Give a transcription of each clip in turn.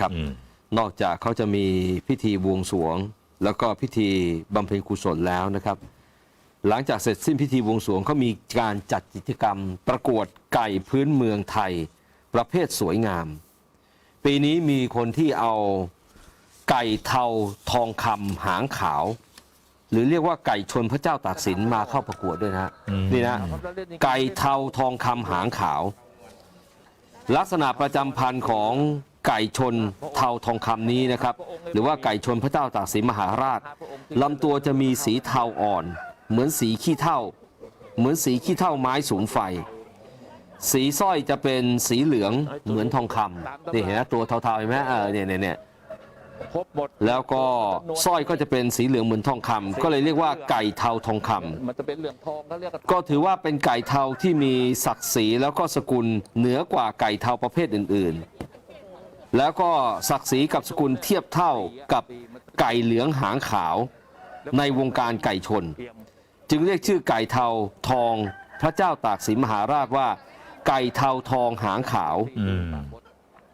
ครับอืมนอกจากเขาจะมีพิธีบวงสรวง แล้วก็พิธีบำเพ็ญกุศลแล้วนะครับ หลังจากเสร็จสิ้นพิธีบวงสรวงเขามีการจัดกิจกรรม ประกวดไก่พื้นเมืองไทย ประเภทสวยงาม ปีนี้มีคนที่เอาไก่เทาทองคำหางขาว หรือเรียกว่าไก่ชนพระเจ้าตากสินมาเข้าประกวดด้วยนะฮะอืมนี่นะไก่เทาทองคำหางขาว ลักษณะประจำพันธุ์ของ ไก่ชนเทาทองคำนี้นะครับ หรือว่าไก่ชนพระเจ้าตากสินมหาราชลำตัวจะมีสีเทาอ่อน เหมือนสีขี้เถ้าเหมือนสีขี้เถ้าไม้สูงไฟ สีสร้อยจะเป็นสีเหลืองเหมือนทองคำนี่เห็นไหมตัวเทาๆเห็นไหมเออเนี่ยเนี่ยเนี่ยครบหมดแล้วก็สร้อยก็จะเป็นสีเหลืองเหมือนทองคำก็เลยเรียกว่าไก่เทาทองคำมันจะเป็นเหลืองทองเขาเรียกก็ถือว่าเป็นไก่เทาที่มีศักดิ์ศรีแล้วก็สกุลเหนือกว่าไก่เทาประเภทอื่น ๆ แล้วก็ศักดิ์ศรีกับสกุลเทียบเท่ากับไก่เหลืองหางขาวในวงการไก่ชนเทียมจึงเรียกชื่อไก่เทาทองพระเจ้าตากสินมหาราชว่า ไก่เทาทองหางขาวอืม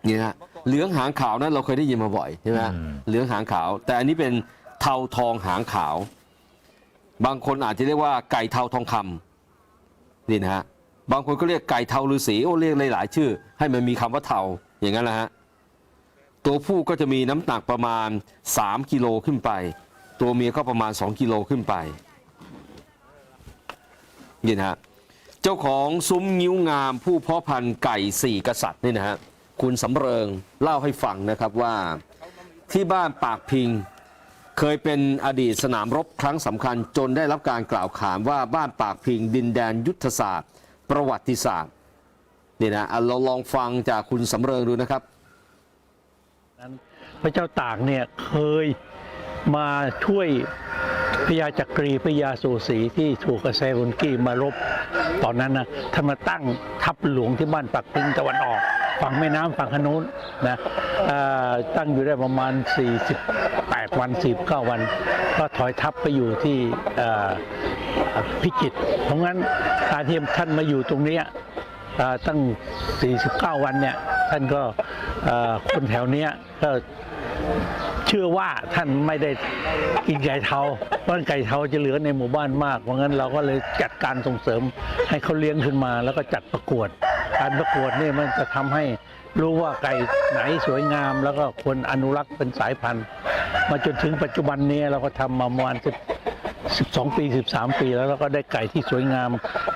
นี่นะเหลืองหางขาวนั้นเราเคยได้ยินมาบ่อยใช่ไหมอืมเหลืองหางขาว แต่อันนี้เป็นเทาทองหางขาว บางคนอาจจะเรียกว่าไก่เทาทองคำนี่นะฮะบางคนก็เรียกไก่เทาฤาษีโอ้เรียกหลายๆชื่อ ให้มันมีคำว่าเทาอย่างนั้นแหละฮะ ตัวผู้ก็จะมีน้ำหนักประมาณ 3 กิโลขึ้นไป ตัวเมียก็ประมาณ 2 กิโลขึ้นไปนี่นะฮะเจ้าของซุ้มงิ้วงามผู้เพาะพันธุ์ไก่สี่กษัตริย์นี่นะฮะคุณสำเริงเล่าให้ฟังนะครับว่าที่บ้านปากพิงเคยเป็นอดีตสนามรบครั้งสำคัญจนได้รับการกล่าวขานว่าบ้านปากพิงดินแดนยุทธศาสตร์ ประวัติศาสตร์นี่นะเราลองฟังจากคุณสำเริงดูนะครับ พระเจ้าตากเนี่ยเคยมาช่วยพญาจักรีพญาสุสีที่ถูกกระแสกุนกี้มารบ ตอนนั้นนะท่านมาตั้งทัพหลวงที่บ้านปักพิงตะวันออก ฝั่งแม่น้ำฝั่งขนุนนะตั้งอยู่ได้ประมาณ 48 วัน 49 วัน ก็ถอยทัพไปอยู่ที่พิจิตรเพราะงั้นการที่ท่านมาอยู่ตรงนี้ยอ่าตั้ง 49 วันเนี่ยท่านก็ คนแถวเนี้ยก็เชื่อว่าท่านไม่ได้กินไก่เทาเพราะไก่เทาจะเหลือในหมู่บ้านมาก เพราะงั้นเราก็เลยจัดการส่งเสริมให้เขาเลี้ยงขึ้นมา แล้วก็จัดประกวด การประกวดเนี่ยมันจะทำให้รู้ว่าไก่ไหนสวยงาม แล้วก็ควรอนุรักษ์เป็นสายพันธุ์ มาจนถึงปัจจุบันนี้เราก็ทำมาประมาณ10 12 ปี 13 ปีแล้วเราก็ได้ไก่ที่สวยงาม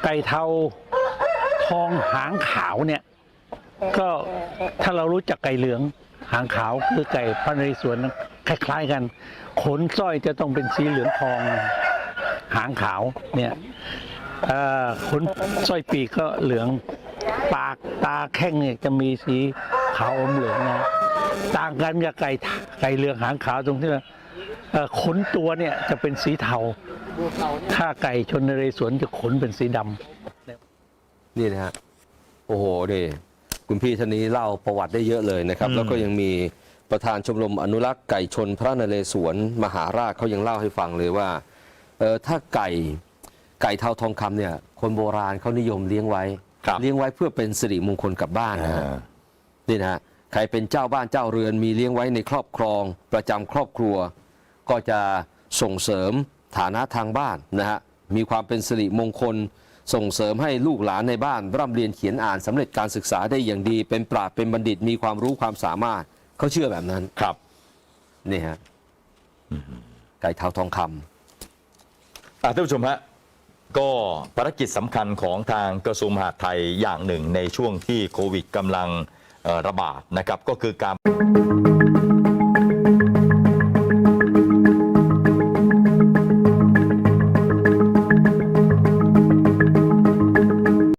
ไก่เทาทองหางขาวเนี่ย ก็ถ้าเรารู้จักไก่เหลืองหางขาวคือไก่พระนเรศวรคล้าย ๆกัน ขนสร้อยจะต้องเป็นสีเหลืองทอง หางขาวเนี่ยขนสร้อยปีกก็เหลือง ปากตาแข้งเนี่ยจะมีสีขาวอมเหลืองนะต่างกันกับไก่ไก่เหลืองหางขาวตรงที่ว่าขนตัวเนี่ยจะเป็นสีเทา ถ้าไก่ชนในเรศวรจะขนเป็นสีดำนี่นะฮะโอ้โหเด คุณพี่ท่านนี้เล่าประวัติได้เยอะเลยนะครับอืมแล้วก็ยังมีประธานชมรมอนุรักษ์ไก่ชนพระนเรศวรมหาราชเขายังเล่าให้ฟังเลยว่าเออถ้าไก่ไก่เท่าทองคำเนี่ย คนโบราณเขานิยมเลี้ยงไว้ ครับเลี้ยงไว้เพื่อเป็นสิริมงคลกับบ้านนะฮะอ่า นี่นะฮะใครเป็นเจ้าบ้านเจ้าเรือนมีเลี้ยงไว้ในครอบครอง ประจำครอบครัว ก็จะส่งเสริมฐานะทางบ้านนะฮะมีความเป็นสิริมงคล ส่งเสริมให้ลูกหลานในบ้านร่ำเรียนเขียนอ่านสำเร็จการศึกษาได้อย่างดี เป็นปราชญ์เป็นบัณฑิตมีความรู้ความสามารถเขาเชื่อแบบนั้นครับนี่ฮะไก่เท้าทองคำอะท่านผู้ชมฮะก็ภารกิจสำคัญของทางกระทรวงมหาดไทยอย่างหนึ่งในช่วงที่โควิดกำลังเอ่อระบาดนะครับ ก็คือการ